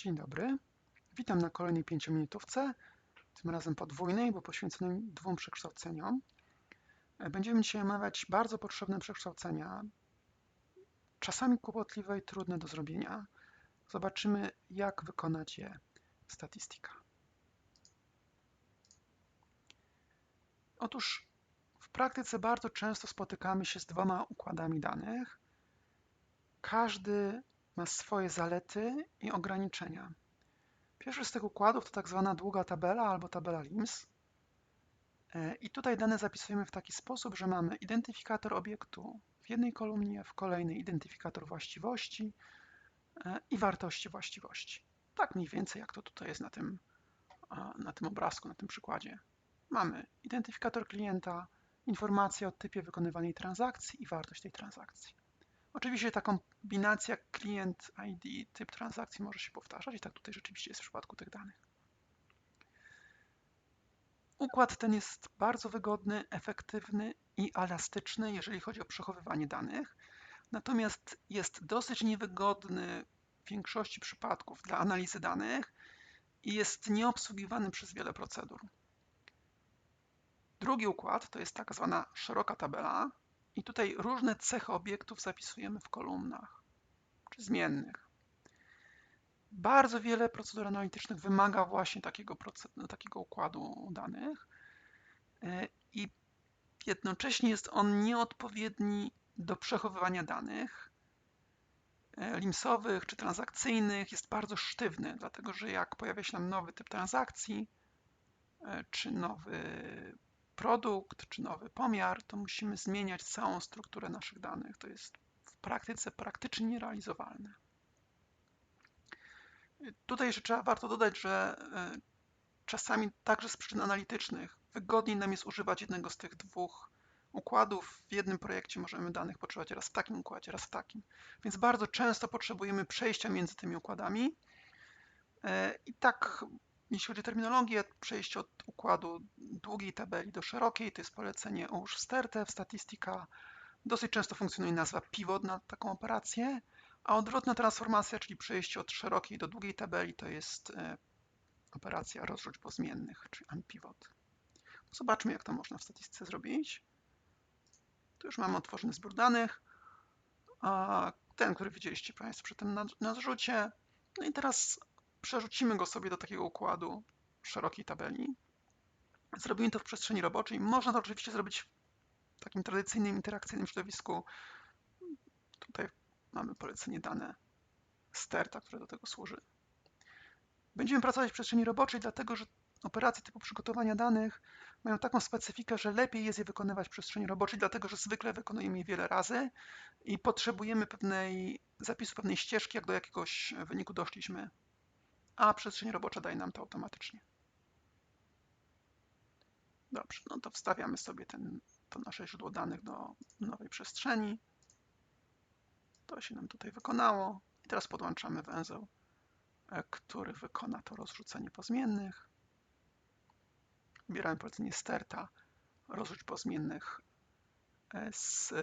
Dzień dobry. Witam na kolejnej pięciominutówce, tym razem podwójnej, bo poświęconej dwóm przekształceniom. Będziemy dzisiaj omawiać bardzo potrzebne przekształcenia, czasami kłopotliwe i trudne do zrobienia. Zobaczymy, jak wykonać je statystyka. Otóż w praktyce bardzo często spotykamy się z dwoma układami danych. Każdy ma swoje zalety i ograniczenia. Pierwszy z tych układów to tak zwana długa tabela albo tabela LIMS. E, I tutaj dane zapisujemy w taki sposób, że mamy identyfikator obiektu w jednej kolumnie, w kolejnej identyfikator właściwości e, i wartości właściwości. Tak mniej więcej jak to tutaj jest na tym, na tym obrazku, na tym przykładzie. Mamy identyfikator klienta, informację o typie wykonywanej transakcji i wartość tej transakcji. Oczywiście ta kombinacja klient ID, typ transakcji może się powtarzać i tak tutaj rzeczywiście jest w przypadku tych danych. Układ ten jest bardzo wygodny, efektywny i elastyczny, jeżeli chodzi o przechowywanie danych, natomiast jest dosyć niewygodny w większości przypadków dla analizy danych i jest nieobsługiwany przez wiele procedur. Drugi układ to jest tak zwana szeroka tabela, i tutaj różne cechy obiektów zapisujemy w kolumnach czy zmiennych. Bardzo wiele procedur analitycznych wymaga właśnie takiego, takiego układu danych e, i jednocześnie jest on nieodpowiedni do przechowywania danych e, limsowych czy transakcyjnych. Jest bardzo sztywny, dlatego że jak pojawia się nam nowy typ transakcji e, czy nowy produkt czy nowy pomiar, to musimy zmieniać całą strukturę naszych danych. To jest w praktyce praktycznie nierealizowalne. Tutaj jeszcze trzeba warto dodać, że e, czasami także z przyczyn analitycznych wygodniej nam jest używać jednego z tych dwóch układów. W jednym projekcie możemy danych potrzebować raz w takim układzie, raz w takim. Więc bardzo często potrzebujemy przejścia między tymi układami. E, I tak jeśli chodzi o terminologię, przejście od układu długiej tabeli do szerokiej, to jest polecenie ułóż w stertę, w statystyka. Dosyć często funkcjonuje nazwa pivot na taką operację, a odwrotna transformacja, czyli przejście od szerokiej do długiej tabeli, to jest e, operacja rozrzuć po zmiennych, czyli unpivot. Zobaczmy, jak to można w statystyce zrobić. Tu już mamy otworzony zbiór danych, ten, który widzieliście Państwo przy tym na zrzucie. No i teraz przerzucimy go sobie do takiego układu szerokiej tabeli. Zrobimy to w przestrzeni roboczej. Można to oczywiście zrobić w takim tradycyjnym, interakcyjnym środowisku. Tutaj mamy polecenie dane sterta, które do tego służy. Będziemy pracować w przestrzeni roboczej, dlatego że operacje typu przygotowania danych mają taką specyfikę, że lepiej jest je wykonywać w przestrzeni roboczej, dlatego że zwykle wykonujemy je wiele razy i potrzebujemy pewnej zapisu, pewnej ścieżki, jak do jakiegoś wyniku doszliśmy a przestrzeń robocza daje nam to automatycznie. Dobrze, no to wstawiamy sobie ten, to nasze źródło danych do nowej przestrzeni. To się nam tutaj wykonało. I teraz podłączamy węzeł, e, który wykona to rozrzucenie pozmiennych. Wybieramy polecenie sterta, rozrzuć pozmiennych e, z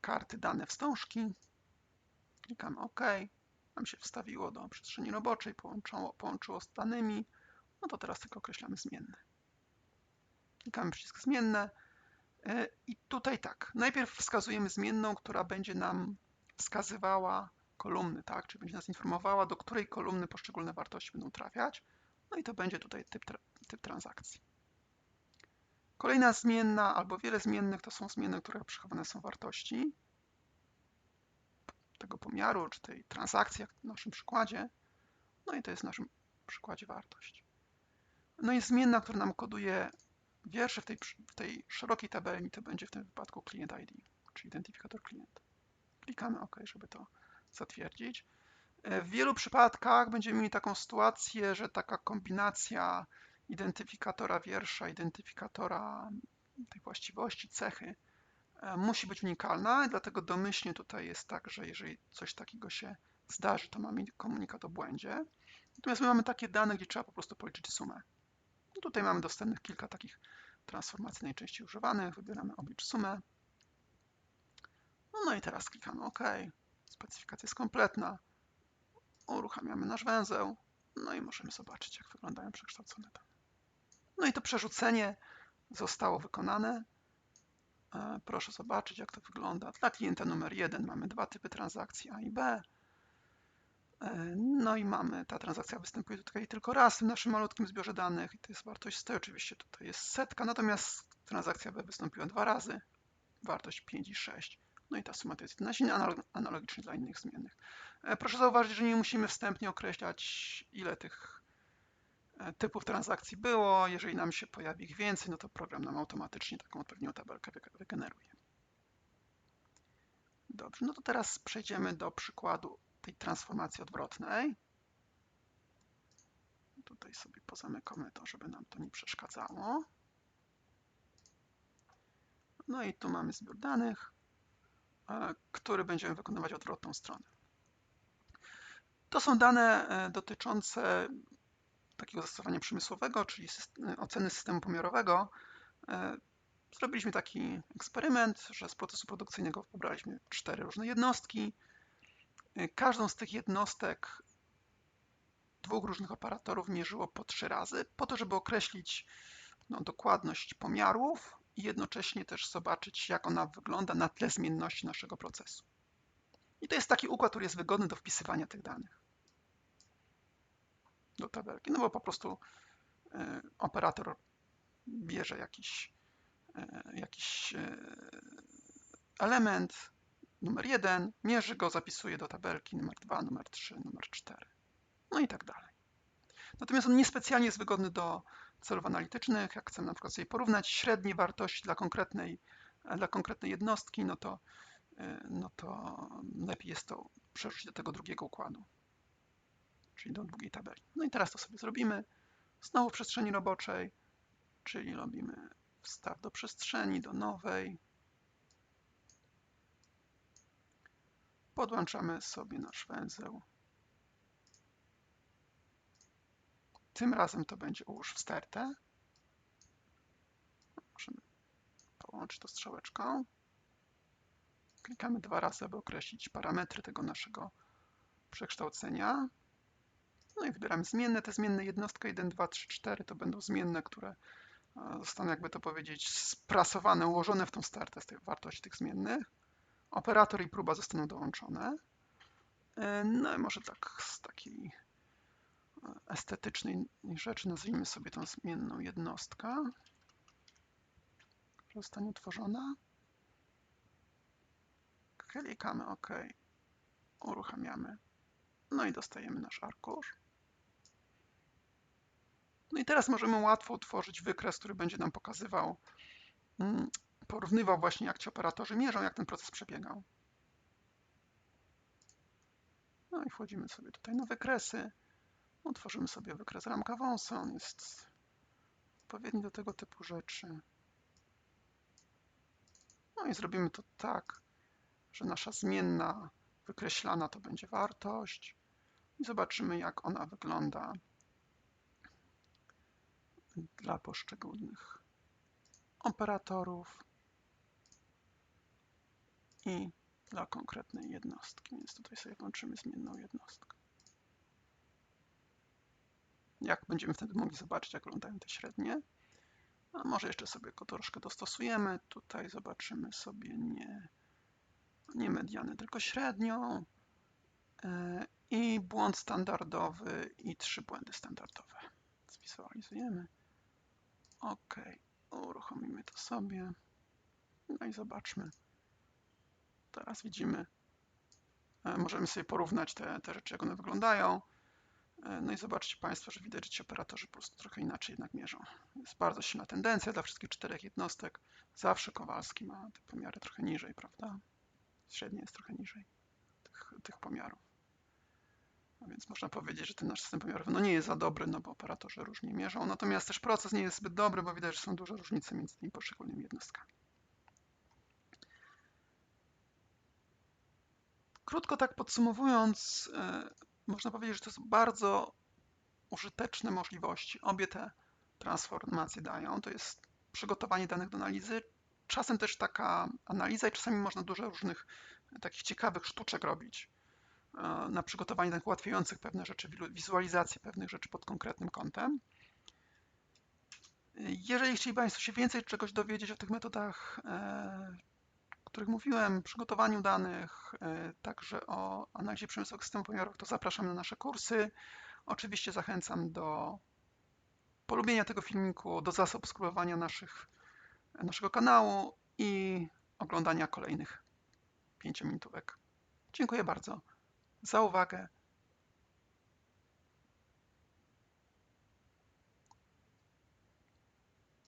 karty dane wstążki. Klikamy OK nam się wstawiło do przestrzeni roboczej, połączyło, połączyło z danymi, no to teraz tylko określamy zmienne. Klikamy przycisk zmienne e, i tutaj tak, najpierw wskazujemy zmienną, która będzie nam wskazywała kolumny, tak, czyli będzie nas informowała, do której kolumny poszczególne wartości będą trafiać, no i to będzie tutaj typ, typ transakcji. Kolejna zmienna albo wiele zmiennych to są zmienne, które przechowane są wartości tego pomiaru, czy tej transakcji, jak w naszym przykładzie. No i to jest w naszym przykładzie wartość. No i zmienna, która nam koduje wiersze w tej, w tej szerokiej tabeli, to będzie w tym wypadku client ID, czyli identyfikator klienta. Klikamy OK, żeby to zatwierdzić. E, w wielu przypadkach będziemy mieli taką sytuację, że taka kombinacja identyfikatora wiersza, identyfikatora tej właściwości, cechy musi być unikalna, dlatego domyślnie tutaj jest tak, że jeżeli coś takiego się zdarzy, to mamy komunikat o błędzie. Natomiast my mamy takie dane, gdzie trzeba po prostu policzyć sumę. I tutaj mamy dostępnych kilka takich transformacji najczęściej używanych. Wybieramy oblicz sumę. No, no i teraz klikamy OK. Specyfikacja jest kompletna. Uruchamiamy nasz węzeł. No i możemy zobaczyć, jak wyglądają przekształcone dane. No i to przerzucenie zostało wykonane. E, proszę zobaczyć, jak to wygląda. Dla klienta numer jeden mamy dwa typy transakcji A i B. E, no i mamy, ta transakcja występuje tutaj tylko raz w naszym malutkim zbiorze danych i to jest wartość 100, oczywiście tutaj jest setka, natomiast transakcja B wystąpiła dwa razy, wartość 5 i 6. No i ta suma to jest 11, analogicznie dla innych zmiennych. E, proszę zauważyć, że nie musimy wstępnie określać, ile tych typów transakcji było. Jeżeli nam się pojawi ich więcej, no to program nam automatycznie taką odpowiednią tabelkę wygeneruje. Dobrze, no to teraz przejdziemy do przykładu tej transformacji odwrotnej. Tutaj sobie pozamykamy to, żeby nam to nie przeszkadzało. No i tu mamy zbiór danych, e, który będziemy wykonywać odwrotną stronę. To są dane e, dotyczące takiego zastosowania przemysłowego, czyli e, oceny systemu pomiarowego. Zrobiliśmy taki eksperyment, że z procesu produkcyjnego pobraliśmy cztery różne jednostki. Każdą z tych jednostek dwóch różnych operatorów mierzyło po trzy razy, po to, żeby określić no, dokładność pomiarów i jednocześnie też zobaczyć, jak ona wygląda na tle zmienności naszego procesu. I to jest taki układ, który jest wygodny do wpisywania tych danych do tabelki, no bo po prostu y, operator bierze jakiś, y, jakiś y, element, numer 1, mierzy go, zapisuje do tabelki numer 2, numer 3, numer 4, no i tak dalej. Natomiast on niespecjalnie jest wygodny do celów analitycznych. Jak chcemy na przykład sobie porównać średnie wartości dla konkretnej, dla konkretnej jednostki, no to, no to lepiej jest to przerzucić do tego drugiego układu, czyli do drugiej tabeli. No i teraz to sobie zrobimy. Znowu w przestrzeni roboczej, czyli robimy wstaw do przestrzeni, do nowej, Podłączamy sobie nasz węzeł. Tym razem to będzie ułóż w stertę. Możemy połączyć to strzałeczką. Klikamy dwa razy, aby określić parametry tego naszego przekształcenia. No i wybieramy zmienne. Te zmienne jednostka 1, 2, 3, 4 to będą zmienne, które e, zostaną, jakby to powiedzieć, sprasowane, ułożone w tą stertę z tej wartości tych zmiennych. Operator i próba zostaną dołączone. E, no i może tak z takiej e, estetycznej rzeczy nazwijmy sobie tą zmienną jednostkę, która zostanie utworzona. Klikamy OK. Uruchamiamy. No i dostajemy nasz arkusz. No i teraz możemy łatwo utworzyć wykres, który będzie nam pokazywał mm, porównywał właśnie, jak ci operatorzy mierzą, jak ten proces przebiegał. No i wchodzimy sobie tutaj na wykresy. Utworzymy sobie wykres ramka wąsa. On jest odpowiedni do tego typu rzeczy. No i zrobimy to tak, że nasza zmienna wykreślana to będzie wartość. I zobaczymy, jak ona wygląda dla poszczególnych operatorów i dla konkretnej jednostki, więc tutaj sobie włączymy zmienną jednostkę. Jak będziemy wtedy mogli zobaczyć, jak wyglądają te średnie. A może jeszcze sobie go troszkę dostosujemy. Tutaj zobaczymy sobie nie, nie mediany, tylko średnią e, i błąd standardowy i trzy błędy standardowe. Zwizualizujemy. OK, uruchomimy to sobie. No i zobaczmy. Teraz widzimy, e, możemy sobie porównać te, te rzeczy, jak one wyglądają. E, no i zobaczcie Państwo, że widać, że ci operatorzy po prostu trochę inaczej jednak mierzą. Jest bardzo silna tendencja dla wszystkich czterech jednostek. Zawsze Kowalski ma te pomiary trochę niżej, prawda? Średnie jest trochę niżej tych, tych pomiarów. Więc można powiedzieć, że ten nasz system pomiarowy no nie jest za dobry, no bo operatorzy różnie mierzą. Natomiast też proces nie jest zbyt dobry, bo widać, że są duże różnice między tymi poszczególnymi jednostkami. Krótko tak podsumowując, e, można powiedzieć, że to są bardzo użyteczne możliwości. Obie te transformacje dają. To jest przygotowanie danych do analizy, czasem też taka analiza i czasami można dużo różnych takich ciekawych sztuczek robić. E, na przygotowanie danych ułatwiających pewne rzeczy, wizualizację pewnych rzeczy pod konkretnym kątem. Jeżeli chcieli Państwo się więcej czegoś dowiedzieć o tych metodach, e, o których mówiłem, przygotowaniu danych, e, także o analizie przemysłowych systemów pomiarowych, to zapraszam na nasze kursy. Oczywiście zachęcam do polubienia tego filmiku, do zasubskrybowania naszych, naszego kanału i oglądania kolejnych 5 minutówek. Dziękuję bardzo za uwagę.